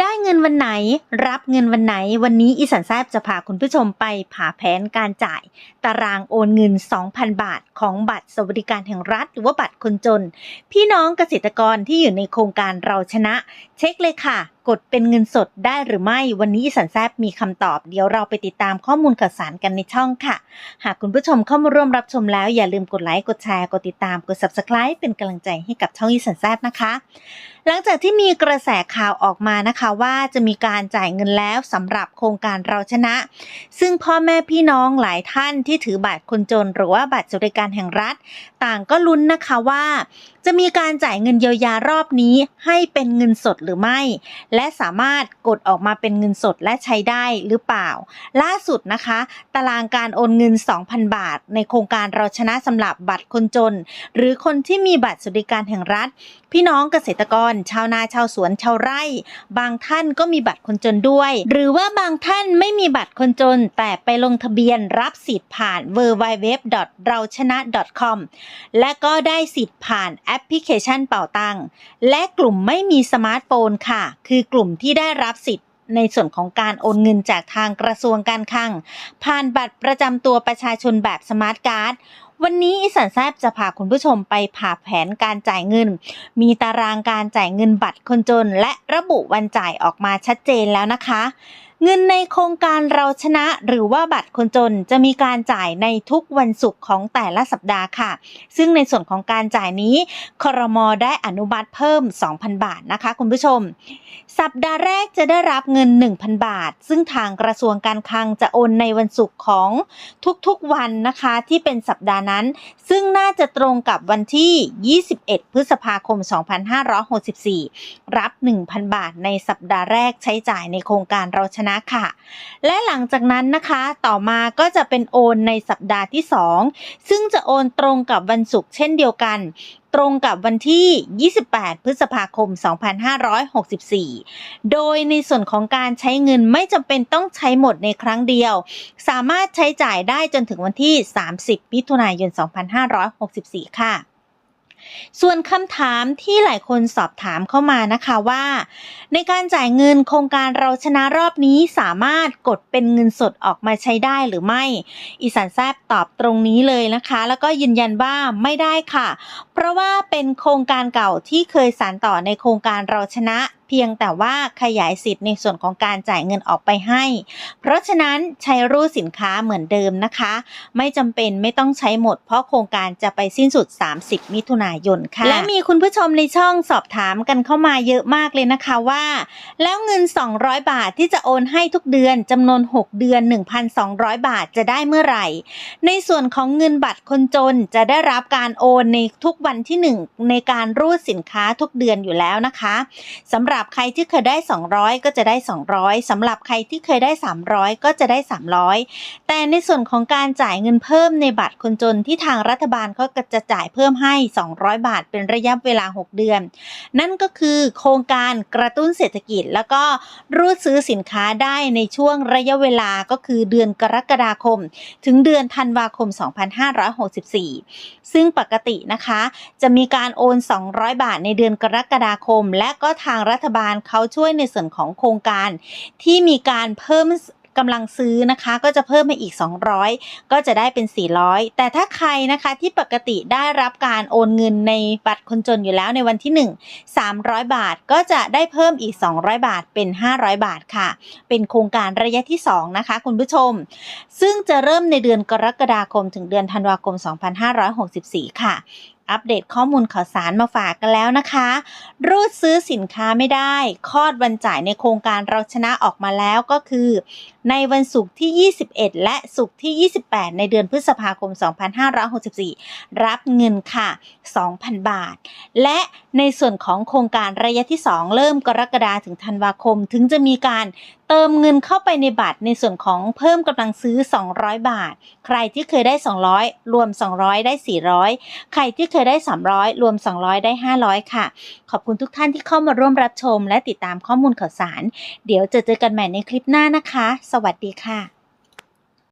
ได้เงินวันไหน รับเงินวันไหน วันนี้อีสันแซบจะพาคุณผู้ชมไปผ่าแผนการจ่าย ตารางโอนเงิน 2,000 บาท ของบัตรสวัสดิการแห่งรัฐ หรือว่าบัตรคนจน พี่น้องเกษตรกรที่อยู่ในโครงการเราชนะ เช็คเลยค่ะกดเป็นเงินสดได้หรือไม่ วันนี้สันแซบมีคำตอบ เดี๋ยวเราไปติดตามข้อมูลข่าวสารกันในช่องค่ะ หากคุณผู้ชมเข้ามาร่วมรับชมแล้ว อย่าลืมกดไลค์ กดแชร์ กดติดตาม กด subscribe เป็นกำลังใจให้กับช่องอีสันแซบนะคะ หลังจากที่มีกระแสข่าวออกมานะคะว่าจะมีการจ่ายเงินแล้วสำหรับโครงการเราชนะ ซึ่งพ่อแม่พี่น้องหลายท่านที่ถือบัตรคนจน หรือว่าบัตรสวัสดิการแห่งรัฐ ต่างก็ลุ้นนะคะว่า จะมีการจ่ายเงินเยียวยารอบนี้ให้เป็นเงินสดหรือไม่และสามารถกดออกมาเป็นเงินสดและใช้ได้หรือเปล่า ล่าสุดนะคะ ตารางการโอนเงิน 2,000 บาท ในโครงการเราชนะสำหรับบัตรคนจน หรือคนที่มีบัตรสวัสดิการแห่งรัฐ พี่น้องเกษตรกร ชาวนาชาวสวนชาวไร่ บางท่านก็มีบัตรคนจนด้วย หรือว่าบางท่านไม่มีบัตรคนจน แต่ไปลงทะเบียนรับสิทธิ์ผ่าน w w w เราชนะ .com และก็ได้สิทธิ์ผ่านแอปพลิเคชันเป่าตังและกลุ่มไม่มีสมาร์ทโฟนค่ะ คือกลุ่มที่ได้รับสิทธิ์ในส่วนของการโอนเงินจากทางกระทรวงการคลัง ผ่านบัตรประจำตัวประชาชนแบบสมาร์ทการ์ด วันนี้อีสันแซบจะพาคุณผู้ชมไปผ่าแผนการจ่ายเงิน มีตารางการจ่ายเงินบัตรคนจน และระบุวันจ่ายออกมาชัดเจนแล้วนะคะ เงินในโครงการเราชนะหรือว่าบัตรคนจนจะมีการจ่ายในทุกวันศุกร์ของแต่ละสัปดาห์ค่ะ ซึ่งในส่วนของการจ่ายนี้ครมได้อนุมัติเพิ่ม 2,000 บาทนะคะ คุณผู้ชม สัปดาห์แรกจะได้รับเงิน 1,000 บาท ซึ่งทางกระทรวงการคลังจะโอนในวันศุกร์ของทุกๆวันนะคะ ที่เป็นสัปดาห์นั้น ซึ่งน่าจะตรงกับวันที่ 21 พฤษภาคม 2564 รับ 1,000 บาทในสัปดาห์แรกใช้จ่ายในโครงการเราชนะค่ะ และหลังจากนั้นนะคะ ต่อมาก็จะเป็นโอนในสัปดาห์ที่ 2 ซึ่งจะโอนตรงกับวันศุกร์เช่นเดียวกัน ตรงกับวันที่ 28 พฤษภาคม 2564 โดยในส่วนของการใช้เงินไม่จำเป็นต้องใช้หมดในครั้งเดียว สามารถใช้จ่ายได้จนถึงวันที่ 30 มิถุนายน 2564 ค่ะ ส่วนคำถามที่หลายคนสอบถามเข้ามานะคะว่า ในการจ่ายเงินโครงการเราชนะรอบนี้สามารถกดเป็นเงินสดออกมาใช้ได้หรือไม่ อีสานแซบตอบตรงนี้เลยนะคะ แล้วก็ยืนยันว่าไม่ได้ค่ะ เพราะว่าเป็นโครงการเก่าที่เคยสานต่อในโครงการเราชนะ พียงแต่ว่าขยายสิทธิ์ในส่วนของการจ่ายเงินออกไปให้ เพราะฉะนั้นใช้รูปสินค้าเหมือนเดิมนะคะ ไม่จำเป็นไม่ต้องใช้หมด เพราะโครงการจะไปสิ้นสุด 30 มิถุนายนค่ะ และมีคุณผู้ชมในช่องสอบถามกันเข้ามาเยอะมากเลยนะคะว่า แล้วเงิน 200 บาทที่จะโอนให้ทุกเดือนจำนวน 6 เดือน 1,200 บาทจะได้เมื่อไหร่ ในส่วนของเงินบัตรคนจนจะได้รับการโอนในทุกวันที่ 1 ในการรูดสินค้าทุกเดือนอยู่แล้วนะคะสำหรับบใครที่เคยได้ 200 ก็จะได้ 200สำหรับใครที่เคยได้ 300 ก็จะได้ 300 แต่ในส่วนของการจ่ายเงินเพิ่มในบัตรคนจนที่ทางรัฐบาลเขาก็จะจ่ายเพิ่มให้ 200 บาทเป็นระยะเวลา 6 เดือน นั่นก็คือโครงการกระตุ้นเศรษฐกิจ แล้วก็รูดซื้อสินค้าได้ในช่วงระยะเวลาก็คือเดือนกรกฎาคม ถึงเดือนธันวาคม 2564 ซึ่งปกตินะคะ จะมีการโอน 200 บาทในเดือนกรกฎาคม และก็ทางรัฐบาลเขาช่วยในส่วนของโครงการที่มีการเพิ่มกำลังซื้อนะคะก็จะเพิ่มมาอีก 200 ก็จะได้เป็น 400 แต่ถ้าใครนะคะที่ปกติได้รับการโอนเงินในบัตรคนจนอยู่แล้วในวันที่ 1 300 บาทก็จะได้เพิ่มอีก 200 บาทเป็น 500 บาทค่ะ เป็นโครงการระยะที่ 2 นะคะคุณผู้ชม ซึ่งจะเริ่มในเดือนกรกฎาคมถึงเดือนธันวาคม 2564 ค่ะอัปเดตข้อมูลข่าวสารมาฝากกันแล้วนะคะ รูดซื้อสินค้าไม่ได้คอดวันจ่ายในโครงการเราชนะออกมาแล้วก็คือ ในวันศุกร์ที่ 21 และศุกร์ที่ 28 ในเดือนพฤษภาคม 2564 รับเงินค่ะ 2,000 บาท และในส่วนของโครงการระยะที่ 2 เริ่มกรกฎาถึงธันวาคม ถึงจะมีการเติมเงินเข้าไปในบัตรในส่วนของเพิ่มกำลังซื้อ 200 บาท ใครที่เคยได้ 200 รวม 200 ได้ 400 ใครที่เคยได้ 300 รวม 200 ได้ 500 ค่ะ ขอบคุณทุกท่านที่เข้ามาร่วมรับชม และติดตามข้อมูลข่าวสาร เดี๋ยวจะเจอกันใหม่ในคลิปหน้านะคะ สวัสดีค่ะ